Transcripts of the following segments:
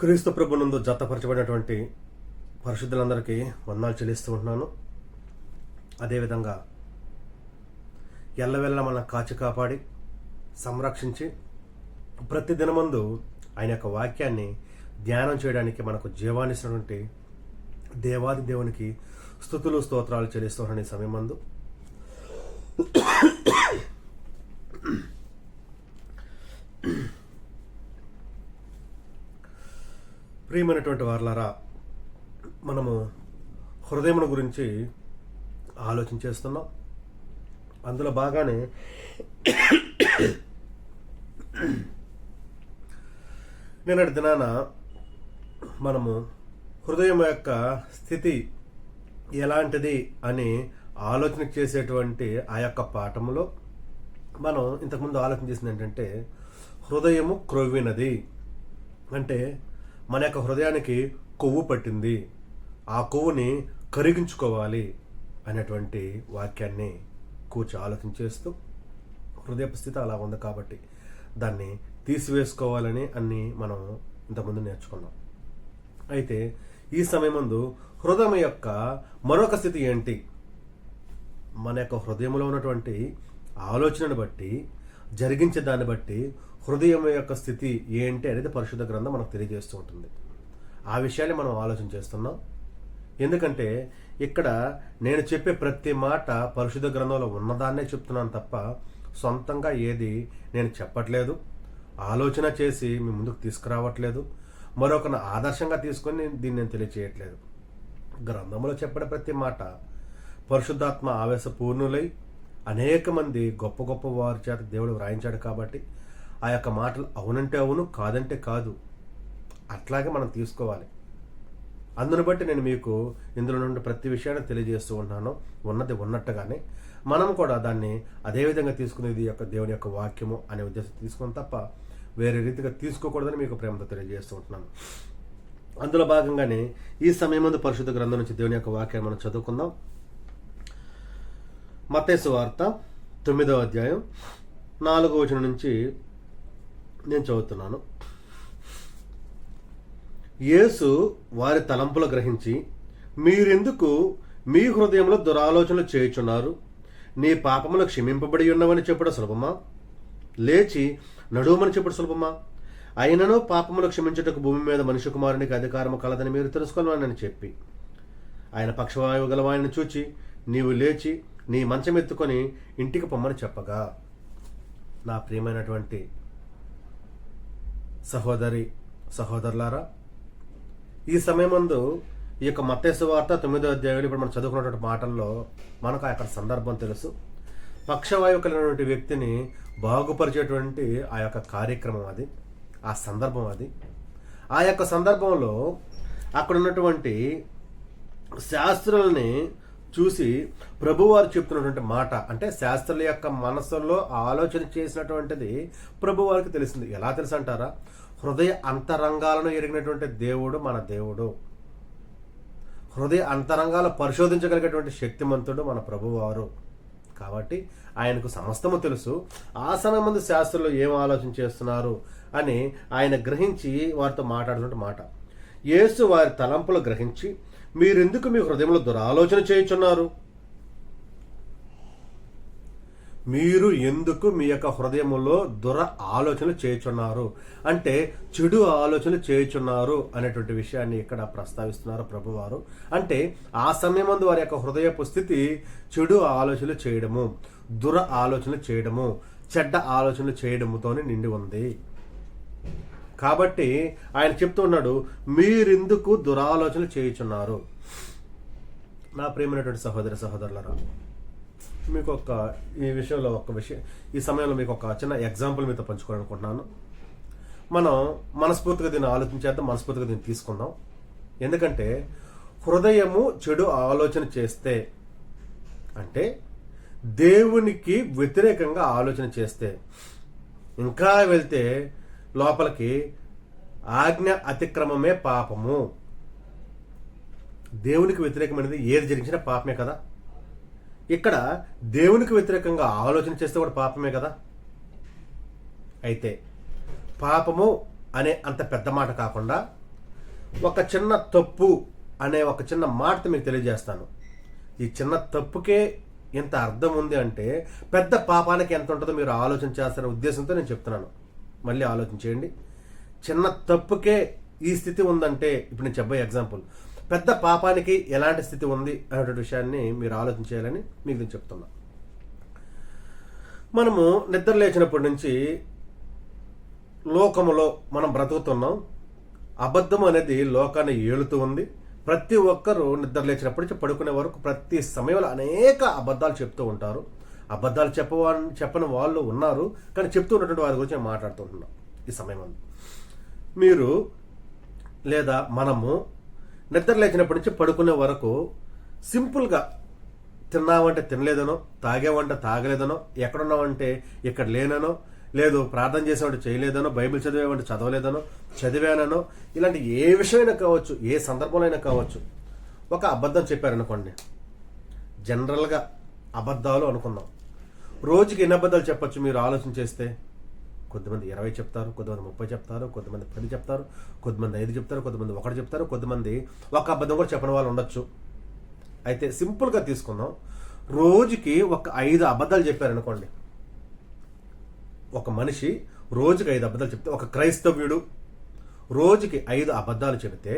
క్రీస్తు ప్రభునందు జతపరచబడినటువంటి పరిశుద్ధులందరికీ వందనాలు చెల్లిస్తూ ఉంటున్నాను అదేవిధంగా ఎల్లవెల్ల మన కాచి కాపాడి సంరక్షించి ప్రతి దినమందు ఆయన యొక్క వాక్యాన్ని ధ్యానం చేయడానికి మనకు జీవాన్నిస్తున్నటువంటి దేవాది దేవునికి స్థుతులు స్తోత్రాలు చెల్లిస్తున్న ఈ సమయం మందు ప్రియమైనటువంటి వార్లారా మనము హృదయమును గురించి ఆలోచన చేస్తున్నాం. అందులో బాగానే నిన్నటి దినాన మనము హృదయం యొక్క స్థితి ఎలాంటిది అని ఆలోచన చేసేటువంటి ఆ యొక్క పాఠములో మనం ఇంతకుముందు ఆలోచన చేసింది ఏంటంటే హృదయము క్రొవ్వినది. అంటే మన యొక్క హృదయానికి కొవ్వు పట్టింది. ఆ కొవ్వుని కరిగించుకోవాలి అనేటువంటి వాక్యాన్ని కూర్చో ఆలోచన చేస్తూ హృదయపు స్థితి అలా ఉంది కాబట్టి దాన్ని తీసివేసుకోవాలని అన్ని మనం ఇంతకుముందు నేర్చుకున్నాం. అయితే ఈ సమయం ముందు హృదయం యొక్క మరొక స్థితి ఏంటి? మన యొక్క హృదయంలో ఉన్నటువంటి ఆలోచనను బట్టి జరిగించే దాన్ని బట్టి హృదయం యొక్క స్థితి ఏంటి అనేది పరిశుద్ధ గ్రంథం మనకు తెలియజేస్తూ ఉంటుంది. ఆ విషయాన్ని మనం ఆలోచన చేస్తున్నాం. ఎందుకంటే ఇక్కడ నేను చెప్పే ప్రతి మాట పరిశుద్ధ గ్రంథంలో ఉన్నదాన్నే చెప్తున్నాను తప్ప సొంతంగా ఏది నేను చెప్పట్లేదు. ఆలోచన చేసి మీ ముందుకు తీసుకురావట్లేదు. మరొకరిని ఆదర్శంగా తీసుకొని దీన్ని నేను తెలియచేయట్లేదు. గ్రంథంలో చెప్పిన ప్రతి మాట పరిశుద్ధాత్మ ఆవేశపూర్ణులై అనేక మంది గొప్ప గొప్ప వారి చేత దేవుడు వ్రాయించాడు కాబట్టి ఆ యొక్క మాటలు అవునంటే అవును కాదంటే కాదు. అట్లాగే మనం తీసుకోవాలి. అందును బట్టి నేను మీకు ఇందులో నుండి ప్రతి విషయాన్ని తెలియజేస్తూ ఉన్నాను. ఉన్నది ఉన్నట్టుగానే మనం కూడా దాన్ని అదేవిధంగా తీసుకునేది యొక్క దేవుని యొక్క వాక్యము అనే ఉద్దేశం తీసుకుని తప్ప వేరే రీతిగా తీసుకోకూడదని మీకు ప్రేమతో తెలియజేస్తూ ఉంటున్నాను. అందులో భాగంగానే ఈ సమయం ముందు పరిశుద్ధ గ్రంథం నుంచి దేవుని యొక్క వాక్యాన్ని మనం చదువుకుందాం. మతేసు వార్త తొమ్మిదవ అధ్యాయం నాలుగో వచనం నుంచి నేను చదువుతున్నాను. యేసు వారి తలంపులు గ్రహించి మీరెందుకు మీ హృదయంలో దురాలోచనలు చేయుచున్నారు? నీ పాపములు క్షమింపబడి ఉన్నవని చెప్పడం సులభమా? లేచి నడువమని చెప్పడం సులభమా? అయినను పాపములు క్షమించుటకు భూమి మీద మనిషి కుమారునికి అధికారము కలదని మీరు తెలుసుకోవాలని చెప్పి. ఆయన పక్షవాయువు గలవాయని చూచి నీవు లేచి నీ మంచం ఎత్తుకొని ఇంటికి పొమ్మని చెప్పగా. నా ప్రియమైనటువంటి సహోదరి సహోదరులారా ఈ సమయమందు ఈ యొక్క మత్తేసు వార్త తొమ్మిదో అధ్యాయులు ఇప్పుడు మనం చదువుకున్నటువంటి మాటల్లో మనకు ఆ యొక్క సందర్భం తెలుసు. పక్షవాయువు కలిగినటువంటి వ్యక్తిని బాగుపరిచేటువంటి ఆ యొక్క కార్యక్రమం అది ఆ సందర్భం అది. ఆ యొక్క సందర్భంలో అక్కడ ఉన్నటువంటి శాస్త్రుల్ని చూసి ప్రభువారు చెప్తున్నటువంటి మాట అంటే శాస్త్రుల యొక్క మనసులో ఆలోచన చేసినటువంటిది ప్రభువారికి తెలిసింది. ఎలా తెలుసు అంటారా హృదయ అంతరంగాలను ఎరిగినటువంటి దేవుడు మన దేవుడు. హృదయ అంతరంగాలు పరిశోధించగలిగేటువంటి శక్తిమంతుడు మన ప్రభువారు. కాబట్టి ఆయనకు సమస్తము తెలుసు. ఆ మంది శాస్త్రులు ఏం ఆలోచన చేస్తున్నారు అని ఆయన గ్రహించి వారితో మాట్లాడుతున్న మాట. యేసు వారి తలంపులు గ్రహించి మీరెందుకు మీ హృదయంలో దురాలోచన చేయుచున్నారు? మీరు ఎందుకు మీ యొక్క హృదయములో దుర ఆలోచనలు చేయుచున్నారు? అంటే చెడు ఆలోచనలు చేయుచున్నారు అనేటువంటి విషయాన్ని ఇక్కడ ప్రస్తావిస్తున్నారు ప్రభువారు. అంటే ఆ సమయమందు వారి యొక్క హృదయపు స్థితి చెడు ఆలోచనలు చేయడము దుర ఆలోచనలు చేయడము చెడ్డ ఆలోచనలు చేయడముతోనే నిండి ఉంది. కాబట్టి ఆయన చెప్తున్నాడు మీరెందుకు దురాలోచనలు చేయుచున్నారు? నా ప్రేమైనటువంటి సహోదరి సహోదరులరా మీకు ఒక ఈ విషయంలో ఒక విషయం ఈ సమయంలో మీకు ఒక చిన్న ఎగ్జాంపుల్ మీతో పంచుకోవాలనుకుంటున్నాను. మనం మనస్ఫూర్తిగా దీన్ని ఆలోచించేద్దాం మనస్ఫూర్తిగా దీన్ని తీసుకుందాం. ఎందుకంటే హృదయము చెడు ఆలోచన చేస్తే అంటే దేవునికి వ్యతిరేకంగా ఆలోచన చేస్తే ఇంకా వెళ్తే లోపలికి ఆజ్ఞ అతిక్రమమే పాపము. దేవునికి వ్యతిరేకమైనది ఏది జరిగించినా పాపమే కదా. ఇక్కడ దేవునికి వ్యతిరేకంగా ఆలోచన చేస్తే కూడా పాపమే కదా. అయితే పాపము అనే అంత పెద్ద మాట కాకుండా ఒక చిన్న తప్పు అనే ఒక చిన్న మాటతో మీకు తెలియజేస్తాను. ఈ చిన్న తప్పుకే ఎంత అర్థం ఉంది అంటే పెద్ద పాపానికి ఎంత ఉంటుందో మీరు ఆలోచన చేస్తారనే ఉద్దేశంతో నేను చెప్తున్నాను. మళ్ళీ ఆలోచించేయండి. చిన్న తప్పుకే ఈ స్థితి ఉందంటే ఇప్పుడు నేను చెప్పే ఎగ్జాంపుల్. పెద్ద పాపానికి ఎలాంటి స్థితి ఉంది అనేటువంటి విషయాన్ని మీరు ఆలోచించేయాలని మీకు నేను చెప్తున్నా. మనము నిద్ర లేచినప్పటి నుంచి లోకములో మనం బ్రతుకుతున్నాం. అబద్ధం అనేది లోకాన్ని ఏలుతూ ఉంది. ప్రతి ఒక్కరూ నిద్ర లేచినప్పటి నుంచి పడుకునే వరకు ప్రతి సమయంలో అనేక అబద్ధాలు చెప్తూ ఉంటారు. అబద్ధాలు చెప్పవా చెప్పని వాళ్ళు ఉన్నారు కానీ చెప్తున్నటువంటి వారి గురించి నేను మాట్లాడుతుంటున్నాం ఈ సమయం అందు మీరు లేదా మనము నిద్ర లేచినప్పటి నుంచి పడుకునే వరకు సింపుల్గా తిన్నావంటే తినలేదనో తాగేవంటే తాగలేదనో ఎక్కడున్నావంటే ఇక్కడ లేననో లేదు ప్రార్థన చేసేవాడు చేయలేదనో బైబిల్ చదివేవాడు చదవలేదనో చదివాననో ఇలాంటి ఏ విషయమైనా కావచ్చు ఏ సందర్భంలో అయినా కావచ్చు ఒక అబద్ధం చెప్పారనుకోండి. జనరల్గా అబద్ధాలు అనుకుందాం. రోజుకి ఎన్ని అబద్ధాలు చెప్పొచ్చు మీరు ఆలోచన చేస్తే? కొద్దిమంది ఇరవై చెప్తారు కొంతమంది ముప్పై చెప్తారు కొంతమంది పది చెప్తారు కొద్దిమంది ఐదు చెప్తారు కొంతమంది ఒకటి చెప్తారు కొంతమంది ఒక అబద్ధం కూడా చెప్పని వాళ్ళు ఉండొచ్చు. అయితే సింపుల్గా తీసుకుందాం. రోజుకి ఒక ఐదు అబద్ధాలు చెప్పారనుకోండి. ఒక మనిషి రోజుకి ఐదు అబద్ధాలు చెప్తే ఒక క్రైస్తవ్యుడు రోజుకి ఐదు అబద్ధాలు చెబితే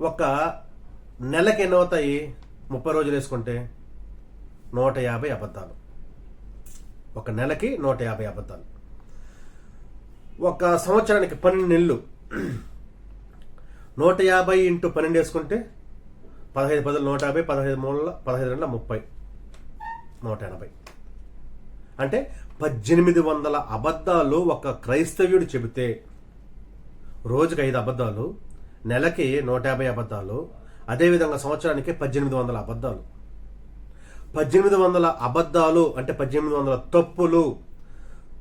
ఒక నెలకి ఎన్నవుతాయి ముప్పై రోజులు వేసుకుంటే? నూట యాభై అబద్ధాలు. ఒక నెలకి నూట యాభై అబద్ధాలు. ఒక సంవత్సరానికి పన్నెండు నెలలు. నూట యాభై ఇంటూ పన్నెండు వేసుకుంటే పదహైదు పదులు నూట యాభై పదహైదు మూల పదహైదు రెండు ముప్పై. నూట ఎనభై. అంటే పద్దెనిమిది వందల అబద్ధాలు ఒక క్రైస్తవ్యుడు చెబితే రోజుకి ఐదు అబద్ధాలు నెలకి నూట యాభై అబద్ధాలు అదేవిధంగా సంవత్సరానికి పద్దెనిమిది వందల అబద్ధాలు. పద్దెనిమిది వందల అబద్ధాలు అంటే పద్దెనిమిది వందల తప్పులు.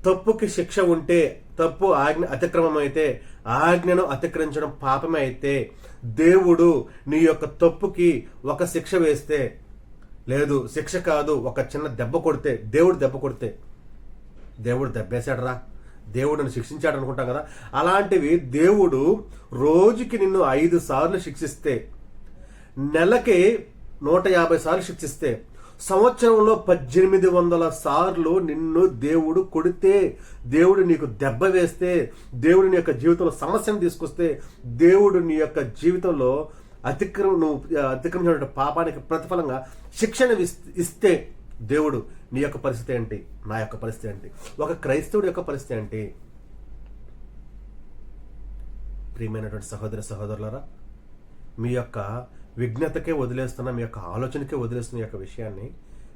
తప్పుకి శిక్ష ఉంటే తప్పు ఆజ్ఞ అతిక్రమం అయితే ఆజ్ఞను అతిక్రమించడం పాపమే అయితే దేవుడు నీ యొక్క తప్పుకి ఒక శిక్ష వేస్తే లేదు శిక్ష కాదు ఒక చిన్న దెబ్బ కొడితే దేవుడు దెబ్బ కొడితే దేవుడు దెబ్బేశాడరా. దేవుడిని శిక్షించాడు అనుకుంటాం కదా. అలాంటివి దేవుడు రోజుకి నిన్ను ఐదు సార్లు శిక్షిస్తే నెలకి నూట యాభై సార్లు శిక్షిస్తే సంవత్సరంలో పద్దెనిమిది వందల సార్లు నిన్ను దేవుడు కొడితే దేవుడు నీకు దెబ్బ వేస్తే దేవుడు నీ యొక్క జీవితంలో సమస్యను తీసుకొస్తే దేవుడు నీ యొక్క జీవితంలో అతిక్రమ నువ్వు అతిక్రమించిన పాపానికి ప్రతిఫలంగా శిక్షణ ఇస్తే దేవుడు నీ యొక్క పరిస్థితి ఏంటి? నా యొక్క పరిస్థితి ఏంటి? ఒక క్రైస్తవుడి యొక్క పరిస్థితి ఏంటి? ప్రియమైనటువంటి సహోదర సహోదరులారా మీ యొక్క విఘ్నతకే వదిలేస్తున్న మీ యొక్క ఆలోచనకే వదిలేస్తున్న యొక్క విషయాన్ని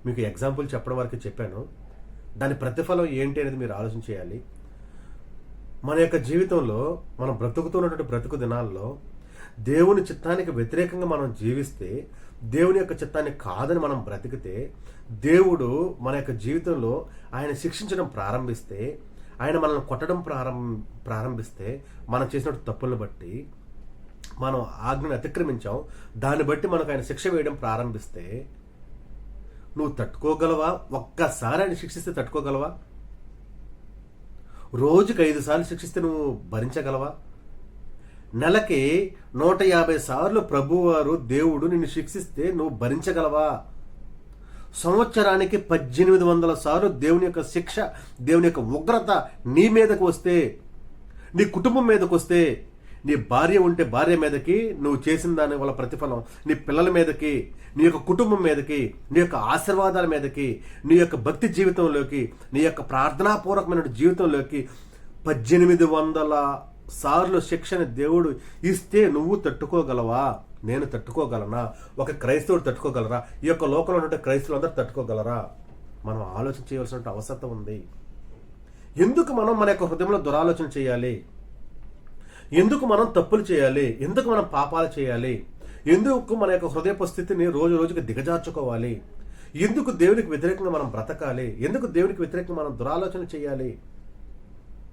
మీకు ఎగ్జాంపుల్ చెప్పడం వరకు చెప్పాను. దాని ప్రతిఫలం ఏంటి అనేది మీరు ఆలోచన చేయాలి. మన యొక్క జీవితంలో మనం బ్రతుకుతున్నటువంటి బ్రతుకు దినాల్లో దేవుని చిత్తానికి వ్యతిరేకంగా మనం జీవిస్తే దేవుని యొక్క చిత్తాన్ని కాదని మనం బ్రతికితే దేవుడు మన యొక్క జీవితంలో ఆయన శిక్షించడం ప్రారంభిస్తే ఆయన మనల్ని కొట్టడం ప్రారంభ ప్రారంభిస్తే మనం చేసిన తప్పులను బట్టి మనం ఆజ్ఞను అతిక్రమించాం దాన్ని బట్టి మనకు ఆయన శిక్ష వేయడం ప్రారంభిస్తే నువ్వు తట్టుకోగలవా? ఒక్కసారి ఆయన శిక్షిస్తే తట్టుకోగలవా? రోజుకి ఐదు సార్లు శిక్షిస్తే నువ్వు భరించగలవా? నెలకి నూట యాభై సార్లు ప్రభువారు దేవుడు నిన్ను శిక్షిస్తే నువ్వు భరించగలవా? సంవత్సరానికి పద్దెనిమిది వందల సార్లు దేవుని యొక్క శిక్ష దేవుని యొక్క ఉగ్రత నీ మీదకు వస్తే నీ కుటుంబం మీదకు వస్తే నీ భార్య ఉంటే భార్య మీదకి నువ్వు చేసిన దాని వల్ల ప్రతిఫలం. నీ పిల్లల మీదకి నీ యొక్క కుటుంబం మీదకి నీ యొక్క ఆశీర్వాదాల మీదకి నీ యొక్క భక్తి జీవితంలోకి నీ యొక్క ప్రార్థనాపూర్వకమైన జీవితంలోకి పద్దెనిమిది వందల సార్లు శిక్షణ దేవుడు ఇస్తే నువ్వు తట్టుకోగలవా? నేను తట్టుకోగలనా? ఒక క్రైస్తవుడు తట్టుకోగలరా? ఈ యొక్క లోకంలో ఉంటే క్రైస్తవులందరూ తట్టుకోగలరా? మనం ఆలోచన చేయవలసిన అవసరం ఉంది. ఎందుకు మనం మన యొక్క హృదయంలో దురాలోచన చేయాలి? ఎందుకు మనం తప్పులు చేయాలి? ఎందుకు మనం పాపాలు చేయాలి? ఎందుకు మన యొక్క హృదయపు స్థితిని రోజు రోజుకి దిగజార్చుకోవాలి? ఎందుకు దేవునికి వ్యతిరేకంగా మనం బ్రతకాలి? ఎందుకు దేవునికి వ్యతిరేకంగా మనం దురాలోచన చేయాలి?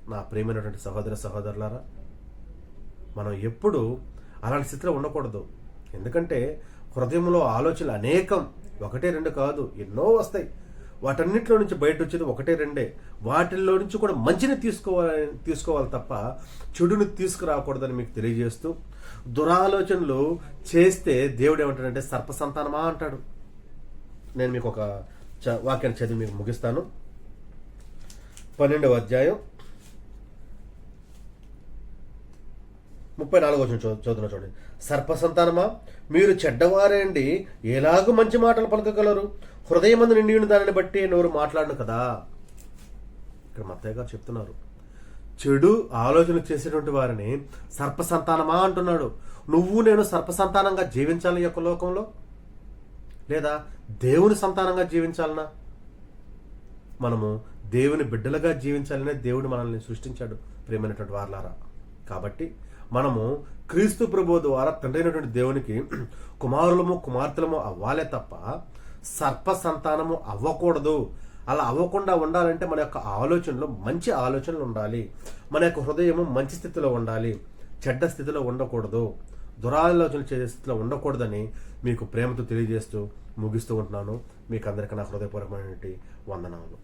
నా ప్రేమైనటువంటి సహోదర సహోదరులారా మనం ఎప్పుడు అలాంటి స్థితిలో ఉండకూడదు. ఎందుకంటే హృదయంలో ఆలోచనలు అనేకం. ఒకటే రెండు కాదు ఎన్నో వస్తాయి. వాటన్నిటిలో నుంచి బయట వచ్చేది ఒకటే రెండే. వాటిల్లో నుంచి కూడా మంచిని తీసుకోవాలి తీసుకోవాలి తప్ప చెడుని తీసుకురాకూడదని మీకు తెలియజేస్తూ దురాలోచనలు చేస్తే దేవుడు ఏమంటాడంటే సర్పసంతానమా అంటాడు. నేను మీకు ఒక చ- వాక్యాన్ని చదివి మీకు ముగిస్తాను. పన్నెండవ అధ్యాయం. ముప్పై నాలుగో వచ్చిన చదువుతున్న చూడండి. సర్పసంతానమా? మీరు చెడ్డవారేండి. ఎలాగూ మంచి మాటలు పలకగలరు. హృదయమందు నిండి ఉన్న దానిని బట్టి నోరు మాట్లాడను కదా? ఇక్కడ మత్తయ్య గారు చెప్తున్నారు. చెడు ఆలోచన చేసేటువంటి వారిని సర్పసంతానమా అంటున్నాడు. నువ్వు నేను సర్పసంతానంగా జీవించాలి యొక్క లోకంలో? లేదా దేవుని సంతానంగా జీవించాలనా? మనము దేవుని బిడ్డలుగా జీవించాలనే దేవుడు మనల్ని సృష్టించాడు ప్రేమైనటువంటి వారలారా. కాబట్టి మనము క్రీస్తు ప్రభు ద్వారా తండ్రి దేవునికి కుమారులము కుమార్తెలము అవ్వాలే తప్ప సర్ప సంతానము అవ్వకూడదు. అలా అవ్వకుండా ఉండాలంటే మన యొక్క ఆలోచనలో మంచి ఆలోచనలు ఉండాలి. మన యొక్క హృదయము మంచి స్థితిలో ఉండాలి. చెడ్డ స్థితిలో ఉండకూడదు. దురాలోచన చేసే స్థితిలో ఉండకూడదని మీకు ప్రేమతో తెలియజేస్తూ ముగిస్తూ ఉంటున్నాను. మీకు అందరికీ నా హృదయపూర్వకమైనటువంటి వందనాలు.